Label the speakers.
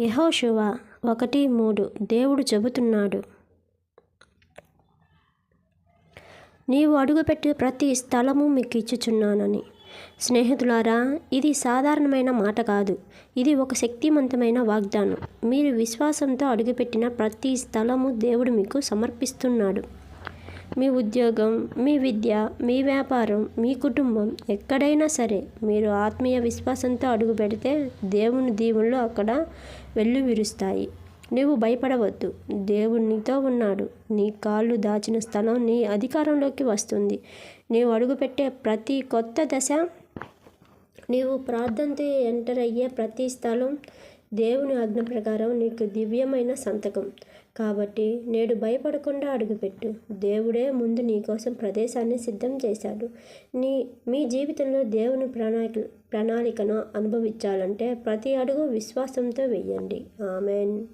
Speaker 1: యహోశువ ఒకటి మూడు దేవుడు చెబుతున్నాడు. నీవు అడుగుపెట్టే ప్రతి స్థలము మీకు ఇచ్చుచున్నానని స్నేహితులారా ఇది సాధారణమైన మాట కాదు. ఇది ఒక శక్తివంతమైన వాగ్దానం. మీరు విశ్వాసంతో అడుగుపెట్టిన ప్రతి స్థలము దేవుడు మీకు సమర్పిస్తున్నాడు. మీ ఉద్యోగం మీ విద్య మీ వ్యాపారం మీ కుటుంబం ఎక్కడైనా సరే మీరు ఆత్మీయ విశ్వాసంతో అడుగు పెడితే దేవుని దీవుల్లో అక్కడ వెళ్ళు విరుస్తాయి నువ్వు భయపడవద్దు. దేవునితో ఉన్నాడు. నీ కాళ్ళు దాచిన స్థలం నీ అధికారంలోకి వస్తుంది. నీవు అడుగుపెట్టే ప్రతి కొత్త దశ నీవు ప్రార్థనతో ఎంటర్ అయ్యే ప్రతి స్థలం దేవుని ఆజ్ఞ ప్రకారం నీకు దివ్యమైన సంతకం. కాబట్టి నేడు భయపడకుండా అడుగుపెట్టు. దేవుడే ముందు నీకోసం ప్రదేశాన్ని సిద్ధం చేశాడు. నీ మీ జీవితంలో దేవుని ప్రణాళిక ప్రణాళికను అనుభవించాలంటే ప్రతి అడుగు విశ్వాసంతో వెయ్యండి ఆమెన్.